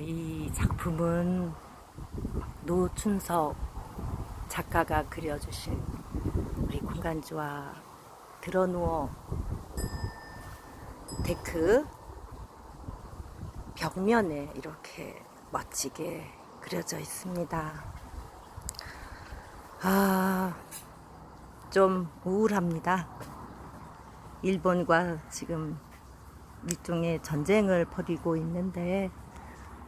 이 작품은 노춘석 작가가 그려주신 우리 공간주와 드러누워 데크 벽면에 이렇게 멋지게 그려져 있습니다. 아, 좀 우울합니다. 일본과 지금 일종의 전쟁을 벌이고 있는데,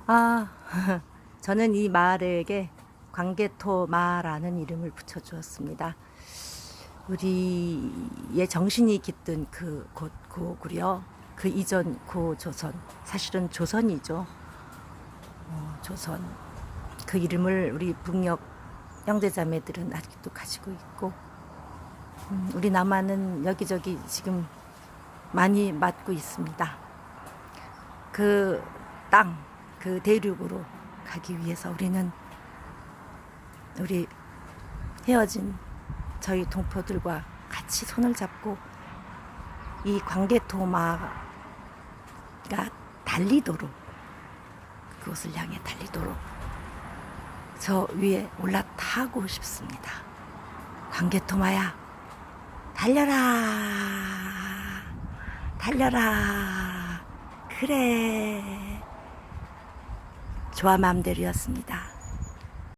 아, 저는 이 마을에게 광개토 마라는 이름을 붙여주었습니다. 우리의 정신이 깃든 그 곳, 고구려, 그 이전 고조선, 사실은 조선이죠. 어, 조선. 그 이름을 우리 북녘 형제자매들은 아직도 가지고 있고, 음, 우리 남한은 여기저기 지금 많이 맞고 있습니다. 그 땅, 그 대륙으로 가기 위해서 우리는 우리 헤어진 저희 동포들과 같이 손을 잡고 이 광개토마가 달리도록 그곳을 향해 달리도록 저 위에 올라타고 싶습니다. 광개토마야, 달려라! 달려라! 그래! 좋아 맘대로였습니다.